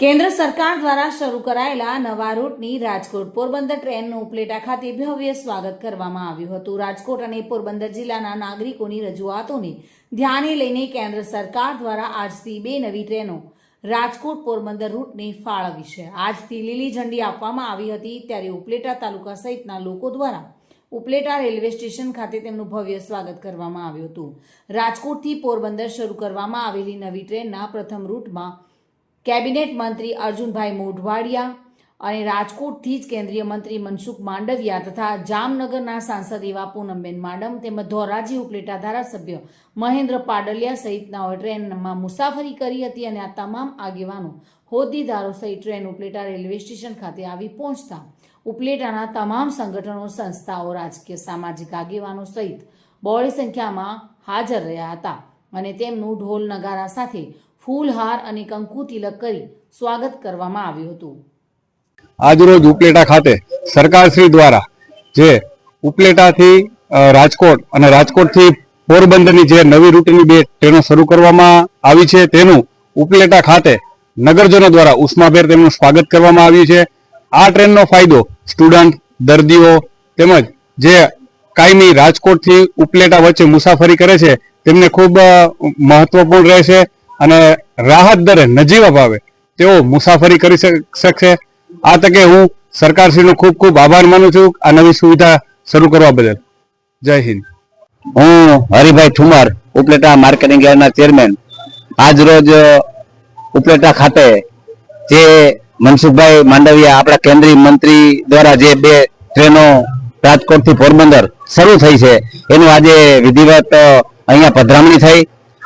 કેન્દ્ર સરકાર દ્વારા શરૂ કરાયેલા નવા રૂટની રાજકોટ પોરબંદર ટ્રેનનું ઉપલેટા ખાતે ભવ્ય સ્વાગત કરવામાં આવ્યું હતું. રાજકોટ અને પોરબંદર જિલ્લાના નાગરિકોની રજૂઆતોને ધ્યાને લઈને કેન્દ્ર સરકાર દ્વારા આજથી બે નવી ટ્રેનો રાજકોટ પોરબંદર રૂટને ફાળવી છે. આજથી લીલી ઝંડી આપવામાં આવી હતી ત્યારે ઉપલેટા તાલુકા સહિતના લોકો દ્વારા ઉપલેટા રેલવે સ્ટેશન ખાતે તેમનું ભવ્ય સ્વાગત કરવામાં આવ્યું હતું. રાજકોટથી પોરબંદર શરૂ કરવામાં આવેલી નવી ટ્રેનના પ્રથમ રૂટમાં કેબિનેટ મંત્રી અર્જુનભાઈ મોઢવાડિયા અને રાજકોટથી જ કેન્દ્રીય મંત્રી મનસુખ માંડવિયા તથા જામનગરના સાંસદ એવા પૂનમબેન માડમ તેમજ ધોરાજી ઉપલેટા ધારાસભ્ય મહેન્દ્ર પાડલિયા સહિતનાઓએ ટ્રેનમાં મુસાફરી કરી હતી અને આ તમામ આગેવાનો હોદ્દેદારો સહિત ટ્રેન ઉપલેટા રેલવે સ્ટેશન ખાતે આવી પહોંચતા ઉપલેટાના તમામ સંગઠનો, સંસ્થાઓ, રાજકીય, સામાજિક આગેવાનો સહિત બહોળી સંખ્યામાં હાજર રહ્યા હતા અને તેમનું ઢોલ નગારા સાથે ફૂલહાર અને કંકુ તિલક કરી સ્વાગત કરવામાં આવ્યું હતું. આજરોજ ઉપલેટા ખાતે સરકારશ્રી દ્વારા જે ઉપલેટાથી રાજકોટ અને રાજકોટથી પોરબંદરની જે નવી રૂટની બે ટ્રેનો શરૂ કરવામાં આવી છે તેનું ઉપલેટા ખાતે નગરજનો દ્વારા ઉષ્માભેર તેમનું સ્વાગત કરવામાં આવ્યું છે. આ ટ્રેનનો ફાયદો સ્ટુડન્ટ, દર્દીઓ તેમજ જે કાયમી રાજકોટથી ઉપલેટા વચ્ચે મુસાફરી કરે છે તેમને ખૂબ મહત્વપૂર્ણ રહેશે. અને રાહત દરે નજીવા ભાવે તેઓ મુસાફરી કરી શક- શકશે. આ તકે હું સરકારશ્રીનો ખૂબ ખૂબ આભાર માનું છું. આ નવી સુવિધા શરૂ કરવા બદલ. જય હિન્દ. હું હરિભાઈ ઠુમર, ઉપલેટા માર્કેટિંગ યાર્ડના ચેરમેન. આજ રોજ ઉપલેટા ખાતે જે મનસુખભાઈ માંડવિયા આપણા કેન્દ્રીય મંત્રી દ્વારા જે બે ટ્રેનો રાજકોટથી પોરબંદર શરૂ થઈ છે, એનું આજે વિધિવત અહીંયા પધરામણી થઈ.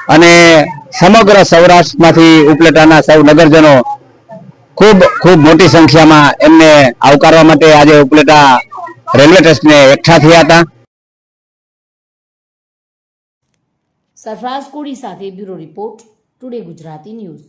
અને સમગ્ર સૌરાષ્ટ્રમાંથી ઉપલેટાના સૌ નગરજનો ખૂબ ખૂબ મોટી સંખ્યામાં એમને આવકારવા માટે આજે ઉપલેટા રેલવે ટ્રસ્ટને એકઠા થયા હતા. સરફરાજ કોડી સાથે bureau report, today Gujarati news.